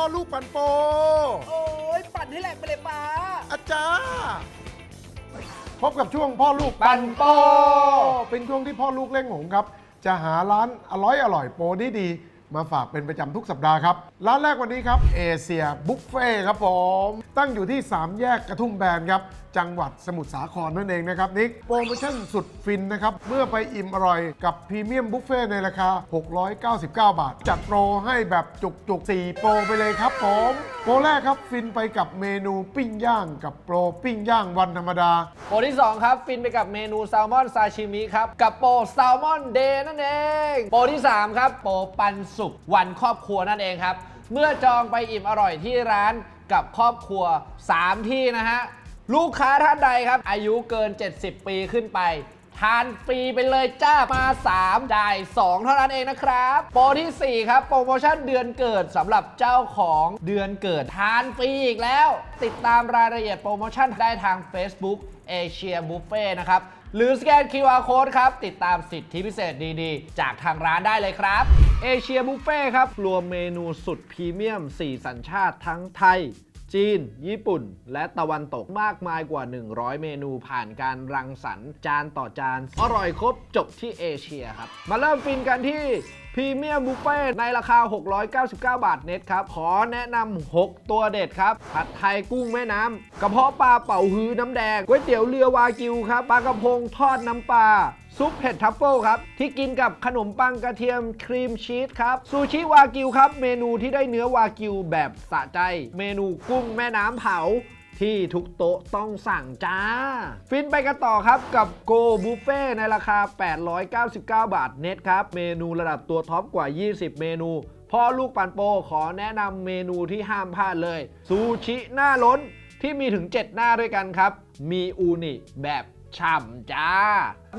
พ่อลูกปันโป โอ้ยปั่นให้แหลกไปเลยป้า อาจารย์พบกับช่วงพ่อลูกปันโป เป็นช่วงที่พ่อลูกเล่งหงครับ จะหาร้านอร่อยอร่อยโปรดีดีๆ มาฝากเป็นประจำทุกสัปดาห์ครับ ร้านแรกวันนี้ครับเอเชียบุฟเฟ่ครับผม ตั้งอยู่ที่ 3 แยกกระทุ่มแบนครับ จังหวัดสมุทรสาครนั่นเองนะครับนิกโปรโมชั่นสุดฟินนะครับ เมื่อไปอิ่มอร่อยกับพรีเมียมบุฟเฟ่ในราคา 699 บาท จัดโปรให้แบบจุกๆ 4 โปรไปเลยครับผมโปรแรกครับฟินไปกับเมนูปิ้งย่างกับโปรปิ้งย่างวันธรรมดา โปรที่ 2 ครับ ฟินไปกับเมนูแซลมอนซาชิมิครับกับโปรแซลมอนเดย์นั่นเอง โปรที่ 3 ครับ โปรปันสขวันครอบครัวนั่นเองครับ เมื่อจองไปอิ่มอร่อยที่ร้านกับครอบครัว 3 ที่นะฮะ ลูกค้าท่านใดครับ อายุเกิน 70 ปีขึ้นไป ทานฟรีไปเลยจ้ามา 3 จ่าย 2 เท่านั้นเองนะครับ โปรทีสี่ 4 ครับ โปรโมชั่นเดือนเกิดสำหรับเจ้าของเดือนเกิดทานฟรีอีกแล้ว ติดตามรายละเอียดโปรโมชั่นได้ทาง Facebook เอเชียบุฟเฟ่นะครับหรือสแกน QR Code ครับ ติดตามสิทธิพิเศษดีๆ จากทางร้านได้เลยครับ เอเชียบุฟเฟ่ครับ รวมเมนูสุดพรีเมียม 4 สัญชาติทั้งไทย จีน ญี่ปุ่น และตะวันตกมากมายกว่า 100 เมนูผ่านการรังสรรค์จานต่อจาน อร่อยครบจบที่เอเชียครับ มาเริ่มฟินกันที่พรีเมียมบุฟเฟ่ในราคา 699 บาทเน็ตครับ ขอแนะนำ 6 ตัวเด็ดครับ ผัดไทยกุ้งแม่น้ำกระเพาะปลาเป่าฮื้อน้ำแดงก๋วยเตี๋ยวเรือวากิวครับปลากระพงทอดน้ำปลาซุปเห็ดทัฟเฟิลครับ ที่กินกับขนมปังกระเทียมครีมชีสครับ ซูชิวากิวครับ เมนูที่ได้เนื้อวากิวแบบสะใจ เมนูกุ้งแม่น้ำเผา ที่ทุกโต๊ะต้องสั่งจ้า ฟินไปกันต่อครับกับโกบุฟเฟ่ในราคา 899 บาทเน็ตครับ เมนูระดับตัวท็อปกว่า 20 เมนูพ่อลูกปันโปขอแนะนำเมนูที่ห้ามพลาดเลย ซูชิหน้าล้นที่มีถึง 7 หน้าด้วยกันครับ มีอูนิแบบ ฉ่ำจ้า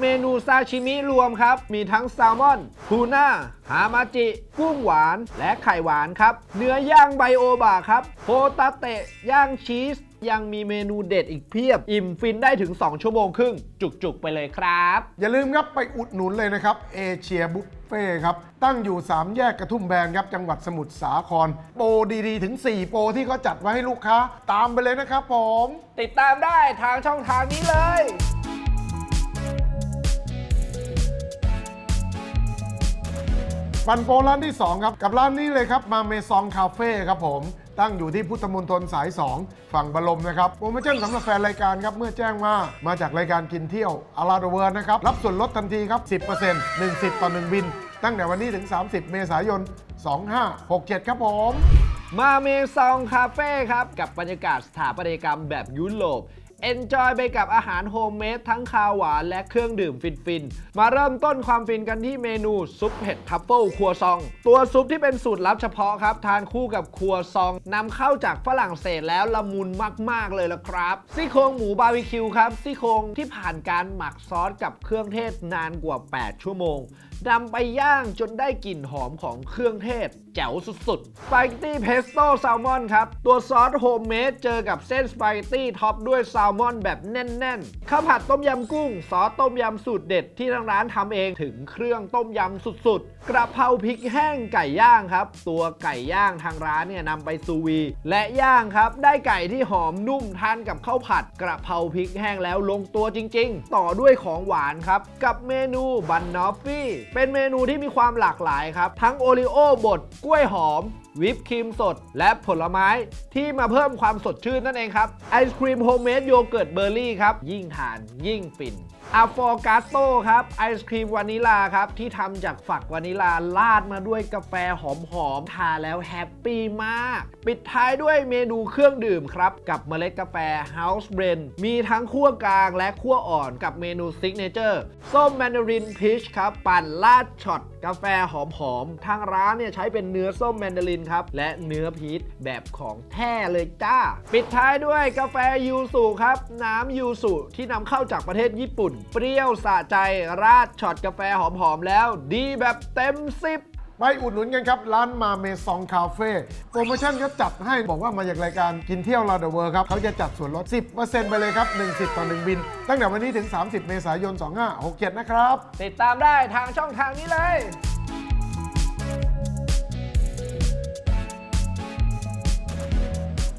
เมนูซาชิมิรวมครับ มีทั้งแซลมอนทูน่าฮามาจิ กุ้งหวาน และไข่หวานครับ เนื้อย่างไบโอบะครับโฮตาเตะย่างชีส ยังมีเมนูเด็ดอีกเพียบ อิ่มฟินได้ถึง 2 ชั่วโมงครึ่ง จุกๆ ไปเลยครับ อย่าลืมครับไปอุดหนุนเลยนะครับเอเชียบุฟเฟ่ครับ ตั้งอยู่ 3 แยกกระทุ่มแบนครับ จังหวัดสมุทรสาคร โปรดีๆ ถึง 4 โปรที่เขาจัดไว้ให้ลูกค้า ตามไปเลยนะครับผม ติดตามได้ทางช่องทางนี้เลย ปันโปรร้านที่ 2 ครับ กับร้านนี้เลยครับมาเมซองคาเฟ่ครับผมตั้งอยู่ที่พุทธมณฑลสาย 2 ฝั่งบรมนะครับโปรโมชั่นสำหรับแฟนรายการครับ เมื่อแจ้งว่ามาจากรายการกินเที่ยวอาราดเวิร์นะครับ รับส่วนลดทันทีครับ 10% 1สิทธิ์ต่อ 1 บิน ตั้งแต่วันนี้ถึง 30 เมษายน 2567 ครับผมมาเมซองคาเฟ่ครับ กับบรรยากาศสถาปัตยกรรมแบบยุโรป เอนจอยไปกับอาหารโฮมเมดทั้งคาวหวานและเครื่องดื่มฟินๆ มาเริ่มต้นความฟินกันที่เมนูซุปเห็ดทัฟเฟิลครัวซอง ตัวซุปที่เป็นสูตรลับเฉพาะครับ ทานคู่กับครัวซองนำเข้าจากฝรั่งเศสแล้วละมุนมากๆเลยละครับ ซี่โครงหมูบาร์บีคิวครับ ซี่โครงที่ผ่านการหมักซอสกับเครื่องเทศนานกว่า 8 ชั่วโมงนำไปย่างจนได้กลิ่นหอมของเครื่องเทศ แจ๋วสุดๆสปาเกตตี้เพสโต้แซลมอนครับ ตัวซอสโฮมเมดเจอกับเส้นสปาเกตตี้ท็อปด้วยแซลมอนแบบแน่นๆ ข้าวผัดต้มยำกุ้ง ซอสต้มยำสูตรเด็ดที่ทางร้านทำเองถึงเครื่องต้มยำสุดๆ กระเพราพริกแห้งไก่ย่างครับ ตัวไก่ย่างทางร้านเนี่ยนำไปซูวี และย่างครับ ได้ไก่ที่หอมนุ่มทานกับข้าวผัด กระเพราพริกแห้งแล้วลงตัวจริง ๆ ต่อด้วยของหวานครับกับเมนูบันนอฟฟี่ เป็นเมนูที่มีความหลากหลายครับ ทั้งโอริโอ้บดกล้วยหอม วิปครีมสด และผลไม้ที่มาเพิ่มความสดชื่นนั่นเองครับ ไอศครีมโฮมเมดโยเกิร์ตเบอร์รี่ครับ ยิ่งทานยิ่งฟินอะฟอร์กาโต้ครับไอศครีมวานิลาครับ ที่ทำจากฝักวานิลาลาดมาด้วยกาแฟหอมๆทานแล้วแฮปปี้มาก ปิดท้ายด้วยเมนูเครื่องดื่มครับ กับเมล็ดกาแฟ House Blend มีทั้งคั่วกลางและคั่วอ่อนกับเมนูซิกเนเจอร์ส้มแมนดารินพีชครับ ปั่นลาดช็อตกาแฟหอมๆทางร้านเนี่ยใช้เป็นเนื้อส้มแมนดารินครับ และเนื้อพีชแบบของแท้เลยจ้า ปิดท้ายด้วยกาแฟยูสุครับ น้ำยูสุที่นำเข้าจากประเทศญี่ปุ่น เปรี้ยวสะใจราดช็อตกาแฟหอมๆแล้ว ดีแบบเต็มสิบไปอุดหนุนกันครับ ร้านมาเมซองคาเฟ่โปรโมชั่นก็จัดให้บอกว่ามาจากรายการกินเที่ยวลาเดเวอร์ครับ เขาจะจัดส่วนลด 10%ไปเลยครับ1สิทธิ์ต่อ 1 บิน ตั้งแต่วันนี้ถึง 30 เมษายน 2567 นะครับ ติดตามได้ทางช่องทางนี้เลย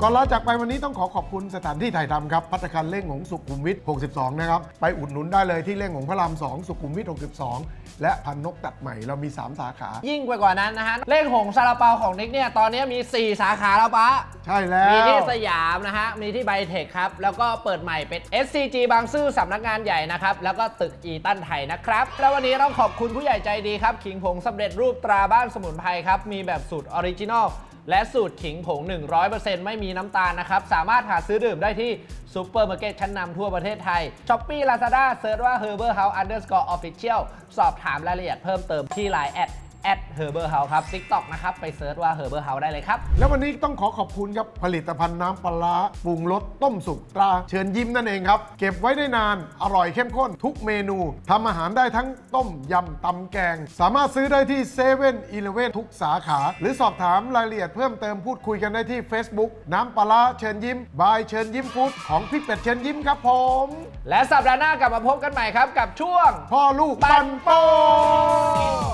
ก่อนลาจากไปวันนี้ต้องขอขอบคุณสถานที่ถ่ายทำครับพัตตาคารเล่งหงสุขุมวิท 62 นะครับ ไปอุดหนุนได้เลยที่เล่งหงพระราม 2 สุขุมวิท 62 และพันนกตัดใหม่เรามี 3 สาขา ยิ่งไปกว่านั้นนะฮะ เลขหงซาลาเปาของนิกเนี่ย ตอนนี้มี 4 สาขาแล้วปะใช่แล้ว มีที่สยามนะฮะ มีที่ไบเทคครับ แล้วก็เปิดใหม่เป็น SCG บางซื่อสำนักงานใหญ่นะครับ แล้วก็ตึกอีตันไทยนะครับ แล้ววันนี้ต้องขอบคุณผู้ใหญ่ใจดีครับ ขิงผงสำเร็จรูปตราบ้านสมุนไพรครับ มีแบบสูตรออริจินอล และสูตรขิงผง 100%ไม่มีน้ำตาลนะครับ สามารถหาซื้อดื่มได้ที่ซูเปอร์มาร์เก็ตชั้นนำทั่วประเทศไทยช้อปปี้ลาซาด้าเซิร์ชว่า Herbal House underscore official สอบถามรายละเอียดเพิ่มเติมที่ Line แอด at Herbal House ครับ TikTok นะครับ ไปเซิร์ชว่า Herbal House ได้เลยครับ แล้ววันนี้ต้องขอขอบคุณครับ ผลิตภัณฑ์น้ำปลาร้าปรุงรสต้มสุกตรา เชิญยิ้มนั่นเองครับ เก็บไว้ได้นาน อร่อยเข้มข้นทุกเมนูทำอาหารได้ทั้งต้มยำตำแกง สามารถซื้อได้ที่7 e เ e ่ e อทุกสาขา หรือสอบถามรายละเอียดเพิ่มเติมพูดคุยกันได้ที่ Facebook น้ำปลาร้าเชิญยิ้มบายเชิญยิ้มฟู้ดของพี่เป็ดเชิญยิ้มครับผม และสัปดาห์หน้ากลับมาพบกันใหม่ครับกับช่วง พ่อลูกปันโป้ง